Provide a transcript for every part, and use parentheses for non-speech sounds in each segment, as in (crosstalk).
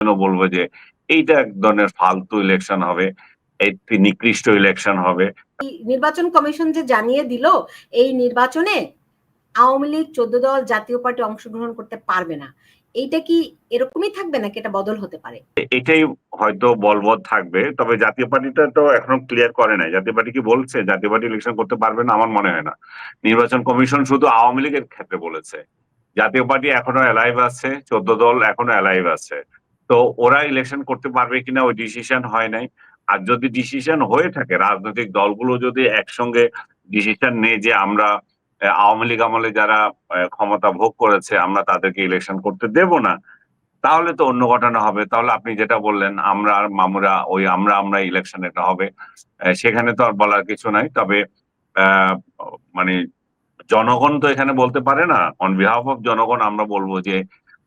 জন্য বলব যে এইটা এক ধরনের ফালতু ইলেকশন হবে। একটি নিকৃষ্ট ইলেকশন হবে। নির্বাচন কমিশন যে জানিয়ে দিল এই নির্বাচনে আওয়ামী লীগ চোদ্দ দল জাতীয় পার্টি অংশগ্রহণ করতে পারবে না। এইটা কি এরকমই থাকবে নাকি এটা বদল হতে পারে? এটাই হয়তো বলবৎ থাকবে তবে জাতীয় পার্টিটা তো এখনও ক্লিয়ার করে নাই। জাতীয় পার্টি কি বলছে? জাতীয় পার্টি ইলেকশন করতে পারবে না আমার মনে হয় না। নির্বাচন কমিশন শুধু আওয়ামী লীগের ক্ষেত্রে বলেছে। জাতীয় পার্টি এখনও অ্যালাইভ আছে চোদ্দ দল এখনও অ্যালাইভ আছে। তো ওরা ইলেকশন করতে পারবে কিনা ওই ডিসিশন হয় নাই। আর যদি ডিসিশন হয়ে থাকে, রাজনৈতিক দলগুলো যদি একসঙ্গে ডিসিশন নেই যে আমরা আওয়ামী লীগ আমলে যারা ক্ষমতা ভোগ করেছে, আমরা তাদেরকে ইলেকশন করতে দেব না, তাহলে তো অন্য ঘটনা হবে। তাহলে আপনি যেটা বললেন, আমরা আর মামুরা, ওই আমরা আমরা ইলেকশন এটা হবে সেখানে তো আর বলার কিছু নাই। তবে মানে জনগণ তো এখানে বলতে পারে না। অন বিহাফ অফ জনগণ আমরা বলব যে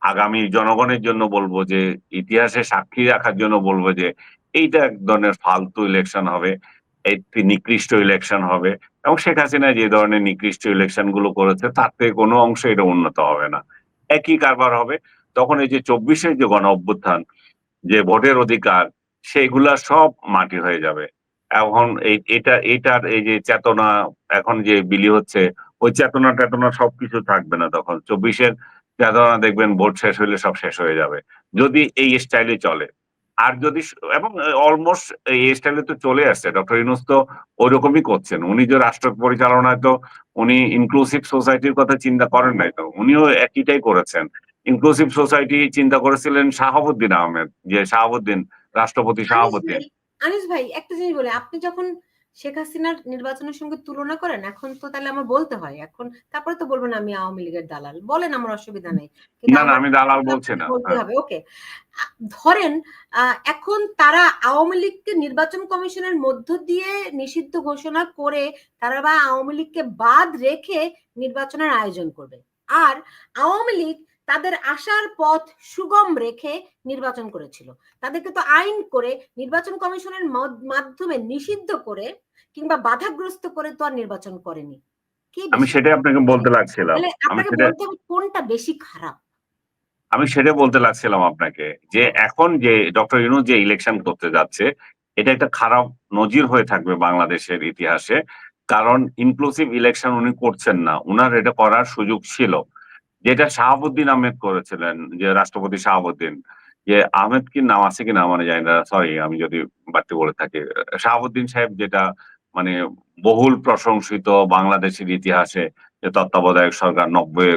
আগামী জনগণের জন্য বলব যে, ইতিহাসে সাক্ষী রাখার জন্য বলব যে, এইটা এক ধরনের ফালতু ইলেকশন হবে, একটি নিকৃষ্ট ইলেকশন হবে এবং শেখ হাসিনা যে ধরনের নিকৃষ্ট ইলেকশনগুলো করেছে, তার থেকে কোনো অংশ এটা উন্নত হবে না। একই কারবার হবে, তখন এই যে চব্বিশের যে গণ অভ্যুত্থান, যে ভোটের অধিকার সেগুলা সব মাটি হয়ে যাবে। এখন এই, এটা, এটার এই যে চেতনা, এখন যে বিলি হচ্ছে, ওই চেতনা টেতনা সবকিছু থাকবে না তখন। চব্বিশের চেতনা দেখবেন ভোট শেষ হইলে সব শেষ হয়ে যাবে। যদি এই স্টাইলে চলে। আর যদি এবং অলমোস্ট এই স্টাইলে তো চলে আসছে। ডক্টর ইনুস তো ওইরকমই করছেন। উনি যে রাষ্ট্র পরিচালনায় তো উনি ইনক্লুসিভ সোসাইটির কথা চিন্তা করেন নাই তো। উনিও একইটাই করেছেন। ইনক্লুসিভ সোসাইটি চিন্তা করেছিলেন শাহাবুদ্দিন আহমেদ যে শাহাবুদ্দিন রাষ্ট্রপতি শাহাবুদ্দিন। আনিস ভাই একটা জিনিস বলে। আপনি যখন শেখ হাসিনার নির্বাচনের সঙ্গে তুলনা করেন এখন তো তাহলে আমার বলতে হয় এখন তারপরে তো বলবেন আমি আওয়ামী লীগের দালাল বলেন আমার অসুবিধা নেই। না না আমি দালাল বলছি না। বলতে হ্যাঁ। হবে ওকে। ধরেন আহ, এখন তারা আওয়ামী লীগকে নির্বাচন কমিশনের মধ্য দিয়ে নিষিদ্ধ ঘোষণা করে তারা বা আওয়ামী লীগকে বাদ রেখে নির্বাচনের আয়োজন করবে। আর আওয়ামী লীগ তাদের আসার পথ সুগম রেখে নির্বাচন করেছিল। তাদেরকে তো আইন করে নির্বাচন কমিশনের মাধ্যমে নিষিদ্ধ করে কিংবা বাধাগ্রস্ত করে তো আর নির্বাচন করেনি। আমি সেটাই আপনাকে বলতে লাগছিলাম। সেটা কোনটা বেশি খারাপ? আমি সেটা বলতে লাগছিলাম আপনাকে যে এখন যে ডক্টর ইউনুস যে ইলেকশন করতে যাচ্ছে এটা একটা খারাপ নজির হয়ে থাকবে বাংলাদেশের ইতিহাসে। কারণ ইনক্লুসিভ ইলেকশন উনি করছেন না। উনার এটা করার সুযোগ ছিল। যেটা শাহাবুদ্দিন আহমেদ করেছিলেন যে রাষ্ট্রপতি শাহাবুদ্দিন যে আহমেদ কি নাম আছে কিনা মানে জানি না সরি আমি যদি বাড়তি বলে থাকি। শাহাবুদ্দিন সাহেব যেটা মানে বহুল প্রশংসিত বাংলাদেশের ইতিহাসে যে তত্ত্বাবধায়ক সরকার নব্বই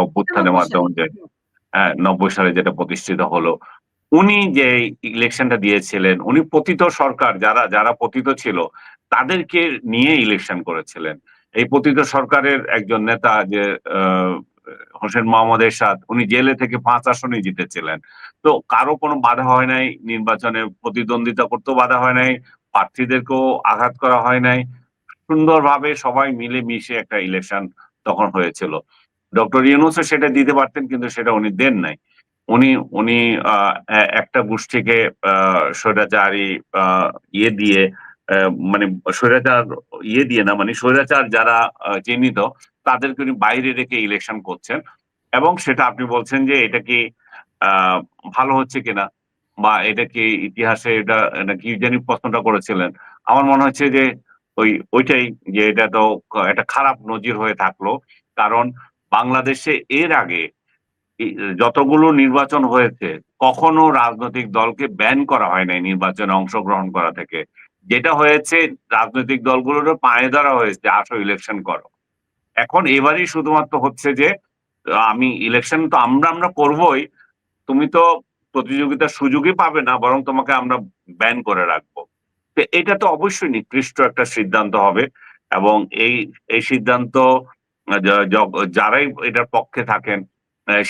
অভ্যুত্থানের মাধ্যমে যে হ্যাঁ, নব্বই সালে যেটা প্রতিষ্ঠিত হলো। উনি যে ইলেকশনটা দিয়েছিলেন উনি পতিত সরকার যারা যারা পতিত ছিল তাদেরকে নিয়ে ইলেকশন করেছিলেন। এই পতিত সরকারের একজন নেতা যে আহ, হোসেন মোহাম্মদ এরশাদ, উনি জেলে থেকে পাঁচ আসনে জিতেছিলেন। তো কারও কোনো বাধা হয় নাই, নির্বাচনে প্রতিদ্বন্দ্বিতা করতেও বাধা হয় নাই, প্রার্থীদেরকেও আঘাত করা হয় নাই। সুন্দরভাবে সবাই মিলে মিশে একটা ইলেকশন তখন হয়েছিল। ডক্টর ইউনুসও সেটা দিতে পারতেন, কিন্তু সেটা উনি দেন নাই। উনি উনি একটা গোষ্ঠীকে স্বৈরাচারী ইয়ে দিয়ে মানে স্বৈরাচার ইয়ে দিয়ে না মানে স্বৈরাচার যারা চিহ্নিত তাদেরকে উনি বাইরে রেখে ইলেকশন করছেন। এবং সেটা আপনি বলছেন যে এটা কি ভালো হচ্ছে কিনা? বা এটা কি ইতিহাসে এটা এটা কি জানি প্রশ্নটা করেছিলেন? আমার মনে হচ্ছে যে ওই, ওইটাই যে এটা তো একটা খারাপ নজির হয়ে থাকল। কারণ বাংলাদেশে এর আগে যতগুলো নির্বাচন হয়েছে, কখনো রাজনৈতিক দলকে ব্যান করা হয় নাই নির্বাচনে অংশগ্রহণ করা থেকে। যেটা হয়েছে, রাজনৈতিক দলগুলোর পায়ে ধরা হয়েছে, আসো ইলেকশন করো। এখন এবারই শুধুমাত্র হচ্ছে যে, আমি ইলেকশন তো আমরা আমরা করবই। তুমি তো প্রতিযোগিতার সুযোগই পাবে না, বরং তোমাকে আমরা ব্যান করে রাখব। তো এটা তো অবশ্যই নিকৃষ্ট একটা সিদ্ধান্ত হবে এবং এই এই সিদ্ধান্ত যারাই এটার পক্ষে থাকেন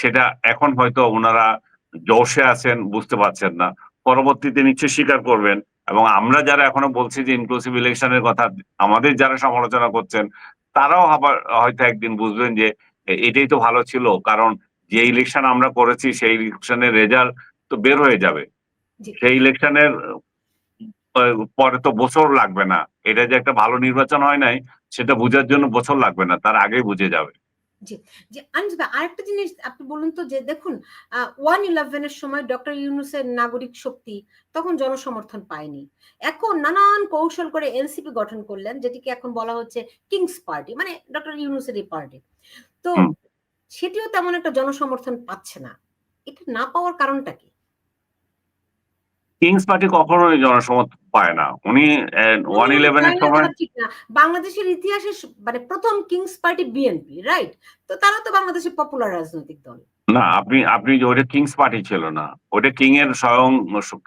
সেটা এখন হয়তো ওনারা জোশে আছেন, বুঝতে পারছেন না। পরবর্তীতে নিশ্চয়ই স্বীকার করবেন এবং আমরা যারা এখনও বলছি যে ইনক্লুসিভ ইলেকশনের কথা, আমাদের যারা সমালোচনা করছেন তারাও আবার হয়তো একদিন বুঝবেন যে এটাই তো ভালো ছিল। কারণ যে ইলেকশন আমরা করেছি সেই ইলেকশনের রেজাল্ট তো বের হয়ে যাবে। সেই ইলেকশনের পরে তো বছর লাগবে না। এটা যে একটা ভালো নির্বাচন হয় নাই সেটা বোঝার জন্য বছর লাগবে না তার আগেই বুঝে যাবে। যে আনিস ভাই আরেকটা জিনিস আপনি বলুন তো যে দেখুন ওয়ান ইলেভেনের সময় ডক্টর ইউনুসের নাগরিক শক্তি তখন জনসমর্থন পায়নি। এখন নানান কৌশল করে এনসিপি গঠন করলেন যেটিকে এখন বলা হচ্ছে কিংস পার্টি মানে ডক্টর ইউনুসের এই পার্টি। তো সেটিও তেমন একটা জনসমর্থন পাচ্ছে না। এটা না পাওয়ার কারণটা কি? কিংস পার্টি কখনোই জনসমর্থন পায় না। উনি ওয়ান ইলেভেন এর সময় বাংলাদেশের ইতিহাসে মানে প্রথম কিংস পার্টি বিএনপি রাইট তো তারা তো বাংলাদেশের পপুলার রাজনৈতিক দল। না আপনি আপনি যে ওটা কিংস পার্টি ছিল না। ওটা কিং এর স্বয়ং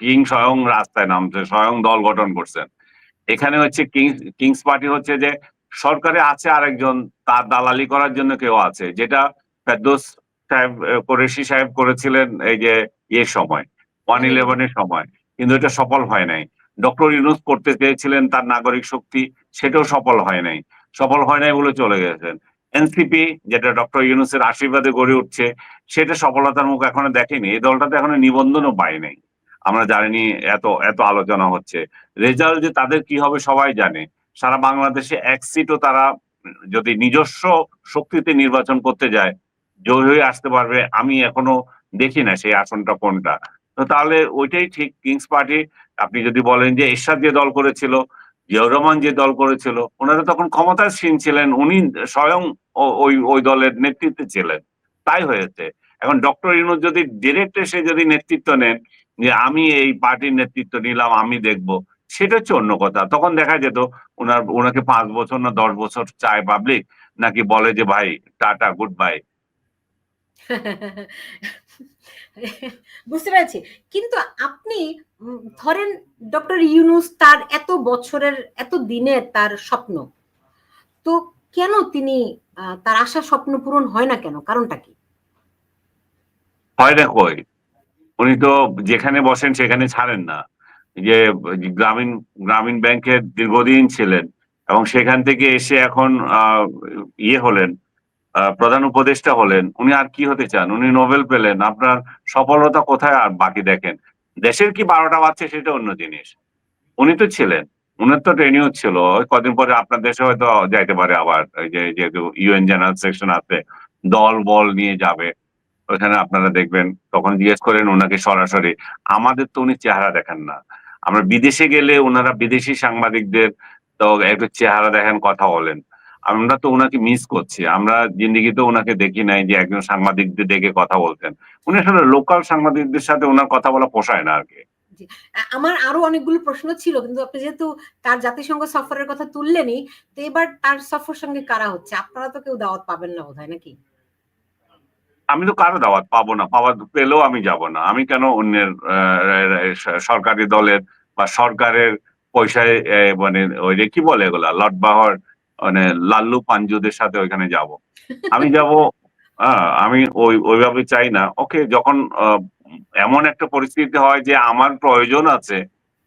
কিং স্বয়ং রাস্তায় নামছে স্বয়ং দল গঠন করছেন। এখানে হচ্ছে কিংস কিংস পার্টি হচ্ছে যে সরকারে আছে আরেকজন তার দালালি করার জন্য কেউ আছে যেটা ফেরদৌস সাহেব কোরেশি সাহেব করেছিলেন এই যে ইয়ে সময় ওয়ান হুম। ইলেভেনের সময়। কিন্তু এটা সফল হয় নাই। ডক্টর ইউনুস করতে চেয়েছিলেন তার নাগরিক শক্তি, সেটাও সফল হয় নাই। সফল হয় নাই বলে চলে গেছেন। এনসিপি, যেটা ডক্টর ইউনুসের আশীর্বাদে গড়ে উঠছে, সেটা সফলতার মুখ এখনও দেখেনি। এই দলটাতে এখনও নিবন্ধনও পায় নাই। আমরা জানি এত এত আলোচনা হচ্ছে। রেজাল্ট যে তাদের কি হবে সবাই জানে। সারা বাংলাদেশে এক সিটও তারা যদি নিজস্ব শক্তিতে নির্বাচন করতে যায়, জয় হয়ে আসতে পারবে, আমি এখনও দেখি না সেই আসনটা কোনটা। তাহলে ওইটাই ঠিক। কিংস পার্টি আপনি যদি বলেন যে এরশাদ যে দল করেছিল জিয়াউর রহমান যে দল করেছিল, ওনারা তখন ক্ষমতাসীন ছিলেন, উনি স্বয়ং ওই ওই দলের নেতৃত্বে ছিলেন। তাই হয়েছে। এখন ডক্টর ইউনুস যদি ডিরেক্ট এসে যদি নেতৃত্ব নেন, যে আমি এই পার্টির নেতৃত্ব নিলাম, আমি দেখব, সেটা হচ্ছে অন্য কথা। তখন দেখা যেত ওনার, ওনাকে পাঁচ বছর না দশ বছর চায় পাবলিক নাকি বলে যে, ভাই, টাটা গুড বাই (laughs) বুঝতে পেরেছি। কিন্তু আপনি ধরেন ডক্টর ইউনুস তার এত বছরের, এত দিনের তার স্বপ্ন। তো কেন তিনি তার আশা স্বপ্ন পূরণ হয় না কেন? কারণটা কি? হয় না কই উনি তো যেখানে বসেন সেখানে ছাড়েন না। যে, গ্রামীণ গ্রামীণ ব্যাংকের দীর্ঘদিন ছিলেন এবং সেখান থেকে এসে এখন ইয়ে হলেন। প্রধান উপদেষ্টা হলেন, উনি আর কি হতে চান? উনি নোবেল পেলেন, আপনার সফলতা কোথায় আর বাকি দেখেন? দেশের কি বারোটা বাজছে সেটা অন্য জিনিস। উনি তো ছিলেন, উনার তো ট্রেনিং ছিল কদিন পরে আপনার দেশে হয়তো যাইতে পারে আবার যেহেতু ইউএন জেনারেল সেকশন আছে, দল বল নিয়ে যাবে, ওখানে আপনারা দেখবেন, তখন জিজ্ঞেস করেন ওনাকে সরাসরি, আমাদের তো উনি চেহারা দেখেন না। আমরা বিদেশে গেলে ওনারা বিদেশি সাংবাদিকদের তো একটু চেহারা দেখেন, কথা বলেন। আমরা তো ওনাকে মিস করছি। আমরা জিন্দিগিতে ওনাকে দেখি নাই যে একজন সাংবাদিকদের ডেকে কথা বলতেন। উনি আসলে লোকাল সাংবাদিকদের সাথে ওনার কথা বলা পোষায় না আর কি। আমার আরও অনেকগুলো প্রশ্ন ছিল কিন্তু আপনি যেহেতু তার জাতিসংঘ সফরের কথা তুললেনই তো এবার তার সফর সঙ্গে কারা হচ্ছে? আপনারা তো কেউ দাওয়াত পাবেন না বোধহয় নাকি? আমি তো কারও দাওয়াত পাবো না পাওয়া পেলেও আমি যাব না। আমি কেন অন্যের সরকারি দলের বা সরকারের পয়সায় মানে ওই যে কি বলে এগুলা? লটবাহর মানে লাল্লু পাঞ্জুদের সাথে ওইখানে যাব। আমি যাব আমি ওই, ওইভাবে চাই না। ওকে, যখন এমন একটা পরিস্থিতি হয় যে আমার প্রয়োজন আছে,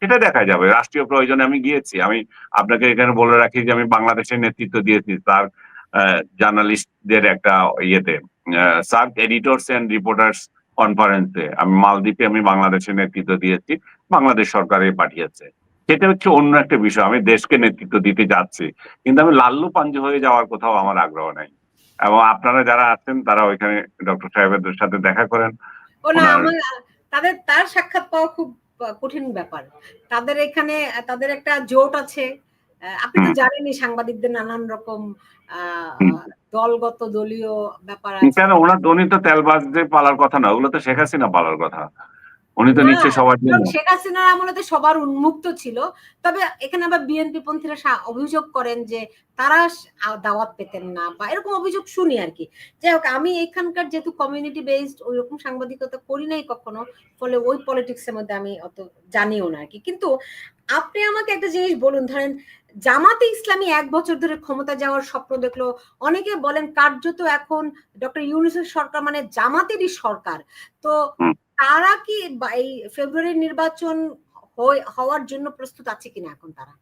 সেটা দেখা যাবে। রাষ্ট্রীয় প্রয়োজনে আমি গিয়েছি। আমি আপনাকে এখানে বলে রাখি যে আমি বাংলাদেশের নেতৃত্ব দিয়েছি তার জার্নালিস্টদের একটা ইয়েতে। সার্ক এডিটর্স এন্ড রিপোর্টার্স কনফারেন্সে আমি মালদ্বীপে আমি বাংলাদেশের নেতৃত্ব দিয়েছি, বাংলাদেশ সরকারে পাঠিয়েছে। সেটা হচ্ছে অন্য একটা বিষয়। আমি দেশকে নেতৃত্ব দিতে যাচ্ছি। কিন্তু আমি লাল্লু পাঞ্জু হয়ে যাওয়ার কোথাও আমার আগ্রহ নাই। এবং আপনারা যারা আছেন তারা ওইখানে ডক্টর সাহেবের সাথে দেখা করেন। তাদের তার সাক্ষাৎ পাওয়া খুব কঠিন ব্যাপার। তাদের এখানে তাদের একটা জোট আছে। আপনি তো। জানেনই সাংবাদিকদের নানান রকম আহ, দলগত দলীয় ব্যাপার আছে। কেন? ওনার উনি তো তেলবাজদের পালার কথা না ওগুলো তো শেখ হাসিনা পালার কথা। উনি তো না, নিচ্ছে সবার জন্য। শেখ হাসিনার আমলে তো সবার উন্মুক্ত ছিল। তবে এখানে আবার বিএনপি পন্থীরা অভিযোগ করেন যে তারা দাওয়াত পেতেন না বা এরকম অভিযোগ শুনি আর কি। যাই হোক আমি এখানকার যেহেতু কমিউনিটি বেসড ওই রকম সাংবাদিকতা করি নাই কখনো ফলে ওই পলিটিক্স এর মধ্যে আমি অত জানিও না আর কি। কিন্তু আপনি আমাকে একটা জিনিস বলুন ধরেন জামাতে ইসলামী এক বছর ধরে ক্ষমতা যাওয়ার স্বপ্ন দেখল অনেকে বলেন কার্যত এখন ডক্টর ইউনুসের সরকার মানে জামাতেরই সরকার। তো। তারা কি এই ফেব্রুয়ারির নির্বাচন হওয়ার জন্য প্রস্তুত আছে কিনা এখন তারা?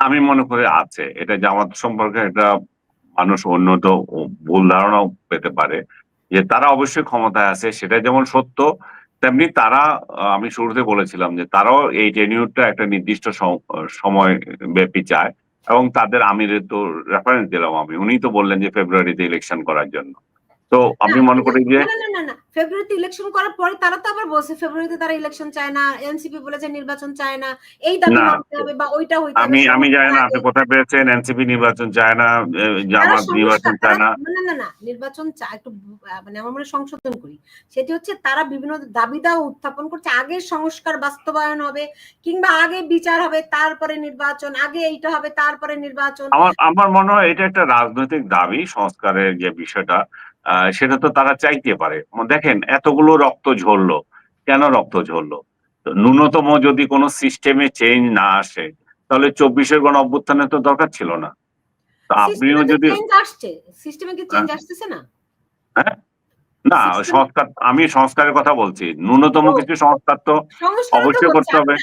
আমি মনে করি আছে। এটা জামাত সম্পর্কে একটা মানুষ উন্নত ভুল ধারণাও পেতে পারে যে তারা অবশ্যই ক্ষমতায় আছে সেটা যেমন সত্য তেমনি তারা আমি শুরুতে বলেছিলাম যে তারাও এই টেনিউরটা একটা নির্দিষ্ট সময় ব্যাপী চায় এবং তাদের আমিরের তো রেফারেন্স দিলাম আমি। উনি তো বললেন যে ফেব্রুয়ারিতে ইলেকশন করার জন্য। তো আমি মনে করি যে ফেব্রুয়ারিতে ইলেকশন করার পরে তারা তো আবার বলছে ফেব্রুয়ারিতে তারা ইলেকশন চায় না এনসিপি বলেছে নির্বাচন চায় না এই দাবি। মানতে হবে বা ওইটা হইতে আমি আমি জানি না আপনি কোথায় পেয়েছেন এনসিপি নির্বাচন চায় না জামাত নির্বাচন চায় না। না না না নির্বাচন চায় একটু মানে আমার মনে সংশোধন করি। সেটি হচ্ছে তারা বিভিন্ন দাবি দাওয়া উত্থাপন করছে আগে সংস্কার বাস্তবায়ন হবে কিংবা আগে বিচার হবে তারপরে নির্বাচন আগে এইটা হবে তারপরে নির্বাচন। আমার আমার মনে হয় এটা একটা রাজনৈতিক দাবি সংস্কারের যে বিষয়টা। সেটা তো তারা চাইতে পারে। দেখেন এতগুলো রক্ত ঝরলো। কেন রক্ত ঝরলো? তো ন্যূনতম যদি কোনো সিস্টেমে চেঞ্জ না আসে তাহলে চব্বিশের গণ অভ্যুত্থানে তো দরকার ছিল না। আপনিও যদি চেঞ্জ সিস্টেমে কি চেঞ্জ আসতেছে না? না সংস্কার আমি সংস্কারের কথা বলছি। ন্যূনতম কিছু সংস্কার তো অবশ্যই করতে হবে।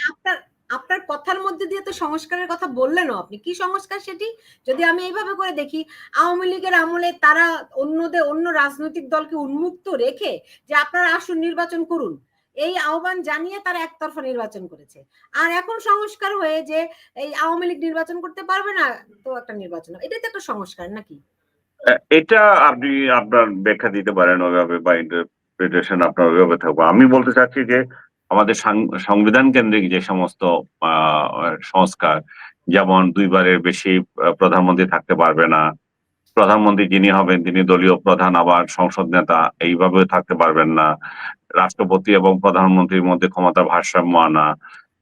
আপনার কথার মধ্যে দিয়ে তো সংস্কারের কথা বললেনও আপনি। কি সংস্কার সেটি? যদি আমি এইভাবে করে দেখি, আওয়ামী লীগের আমলে তারা অন্যদের, অন্য রাজনৈতিক দলকে উন্মুক্ত রেখে যে আপনারা আসুন নির্বাচন করুন, এই আহ্বান জানিয়ে তারা একতরফা নির্বাচন করেছে। আর এখন সংস্কার হয়ে যে এই আওয়ামী লীগ নির্বাচন করতে পারবে না, তো একটা নির্বাচন। এটাই তো একটা সংস্কার নাকি? এটা আপনি আপনার ব্যাখ্যা দিতে পারেন ওইভাবে বা ইন্টারপ্রিটেশন আপনার ওইভাবে থাকবে। আমি বলতে চাচ্ছি যে আমাদের সংবিধান কেন্দ্রিক যে সমস্ত সংস্কার, যেমন দুইবারের বেশি প্রধানমন্ত্রী থাকতে পারবে না, প্রধানমন্ত্রী যিনি হবেন, তিনি দলীয় প্রধান, আবার সংসদ নেতা, এইভাবে থাকতে পারবেন না, রাষ্ট্রপতি এবং প্রধানমন্ত্রীর মধ্যে ক্ষমতার ভারসাম্য আনা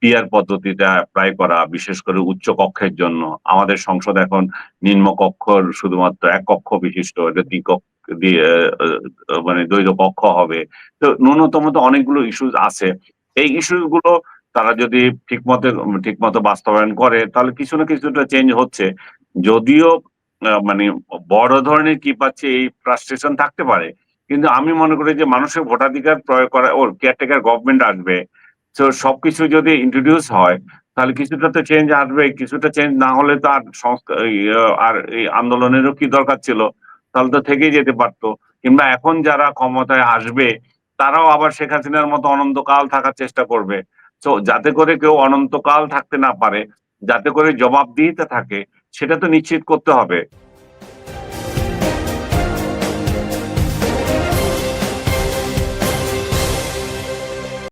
পিয়ার পদ্ধতিটা অ্যাপ্লাই করা, বিশেষ করে উচ্চ কক্ষের জন্য, আমাদের সংসদ এখন নিম্ন কক্ষর শুধুমাত্র এক কক্ষ বিশিষ্ট, এটা তিন কক্ষ। দিয়ে মানে দ্বৈত কক্ষ হবে। তো ন্যূনতম তো অনেকগুলো ইস্যুস আছে। এই ইস্যুসগুলো তারা যদি ঠিক মতো ঠিক মতো বাস্তবায়ন করে, তাহলে কিছু না কিছুটা চেঞ্জ হচ্ছে। যদিও মানে বড় ধরনের কি পাচ্ছে এই ফ্রাস্ট্রেশন থাকতে পারে। কিন্তু আমি মনে করি যে মানুষের ভোটাধিকার প্রয়োগ করা ওর কেয়ারটেকার গভর্নমেন্ট আসবে। তো সবকিছু যদি ইন্ট্রোডিউস হয়, তাহলে কিছুটা তো চেঞ্জ আসবে কিছুটা চেঞ্জ না হলে তো আর সংস্কার আর এই আন্দোলনেরও কি দরকার ছিল? তাহলে তো থেকেই যেতে পারতো। কিংবা এখন যারা ক্ষমতায় আসবে, তারাও আবার শেখ হাসিনার মতো অনন্তকাল থাকার চেষ্টা করবে। তো যাতে করে কেউ অনন্তকাল থাকতে না পারে, যাতে করে জবাবদিহিতা থাকে, সেটা তো নিশ্চিত করতে হবে।